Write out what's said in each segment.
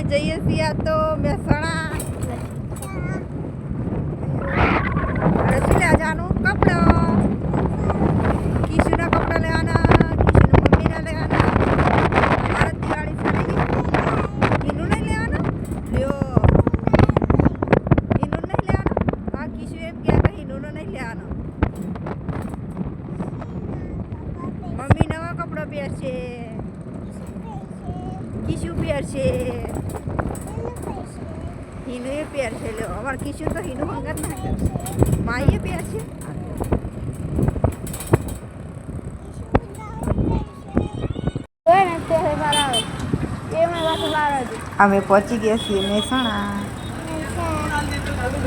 અમે જઈએ છીએ તો મહેસાણા. અરે શું લેવા કિશુના કપડા લેવાના લેવાના. ગઈ. નહીં લેવાનું? લ્યો. એમ કહે કે ઈનું નહીં લેવાનો. મમ્મી નવા કપડો પહેરશે. હિનું એ પહેરશે લ્યો અમારે કિશુ તો હિનું હંગત ના માઈએ પહેરશે અમે પહોંચી ગયા છીએ મહેસાણા.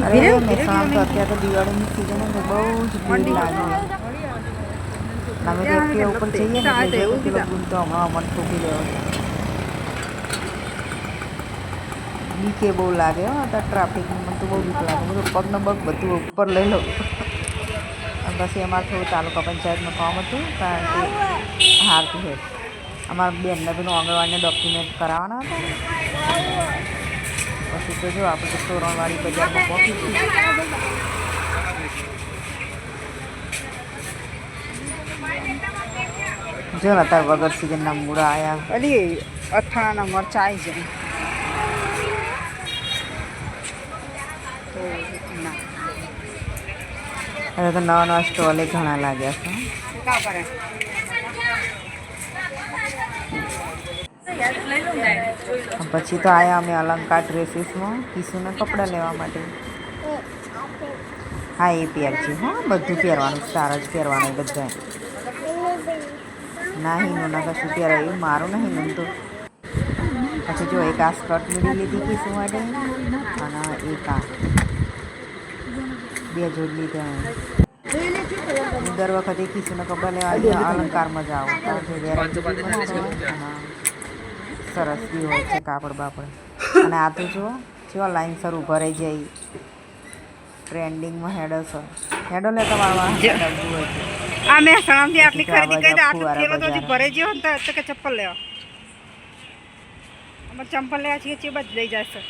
અરે મહેસાણા તો અત્યારે તો દિવાળીની સિઝન એટલે બહુ જ ભીડ લાગે. અમે તો ઉપર જઈએ ને એટલે જો તો હમણાં મન ઠોકી લેવો બીકે બહુ લાગે, હો અત્યારે ટ્રાફિકમાં તો બહુ બીક લાગે. બધું પગનો પગ બધું ઉપર લઈ લઉં. અને પછી અમારે થોડું તાલુકા પંચાયતનું કામ હતું, કારણ કે હારતું હેઠ અમારા બેનને પેલું આંગણવાડીને ડોક્યુમેન્ટ કરાવવાના હતા. પછી તો જો, આપણે તો તોરણવાળી બજારમાં પહોંચી જો અત્યારે વગર સિઝનના મૂળા આવ્યા અલી, અથાણાના મરચા આવી જાય તો ના. તો નવા નવા સ્ટોલે ઘણા લાગ્યા છે. પછી તો આયા અમે અલંકાર ડ્રેસીસમાં કિશુના કપડાં લેવા માટે. હા, એ પહેરશે હા, બધું પહેરવાનું, સારા જ પહેરવાનું બધા ના હિનું ના કશું પહેરાયું મારું નહીં હિનું તો પછી જો એક આ સ્કર્ટ મેળવી લીધી કિશુ માટે. અને એક આ. બે જોડ લીધા દર વખતે કિશુના કપડાં લેવા અલંકારમાં અને સરસ બી હોય છે કાપડ બાપડ. અને આ તો જુઓ જો લાઈનસર ઊભા રહી જાય. ટ્રેન્ડિંગમાં હેડો છે. હેડો લે તમારા. આ મેં સણામથી આટલી ખરીદી કરી તો આટલું થેલો તો હજી ભરાઈ ભરે જેવો ને તો તો કે ચપ્પલ લેવા. અમારે ચંપલ લેવા છીએ ચીબ જ લઈ જશે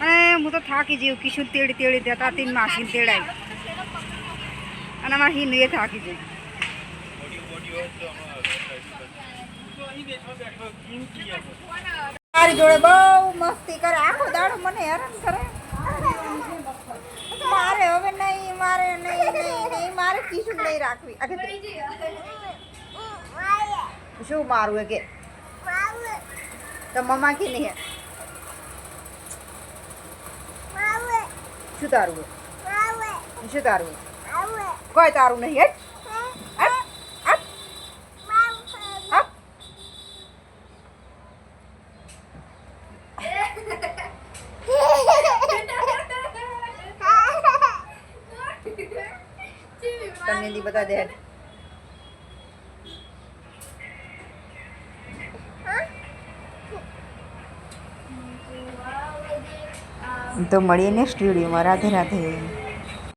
અને હું તો થાકી જયું કિશું તેડી તેડી દેતા તીન માસી તેડાય. અને અમારે હિન એ થાકી જાય. મારી જોડે બહુ મસ્તી કરે. આખો દાડો મને હેરાન કરે. મારે હવે નહીં મારે નહીં નહીં નહીં મારે કીશું નહીં રાખવી. શું મારું હે કે? તો મમ્મા કે નહીં હે શું તારું હે. શું તારું હે. કોઈ તારું નહીં હે. તમને દી બતા દે. હેડ. તો મળીએ ને સ્ટુડિયોમાં રાધે રાધે.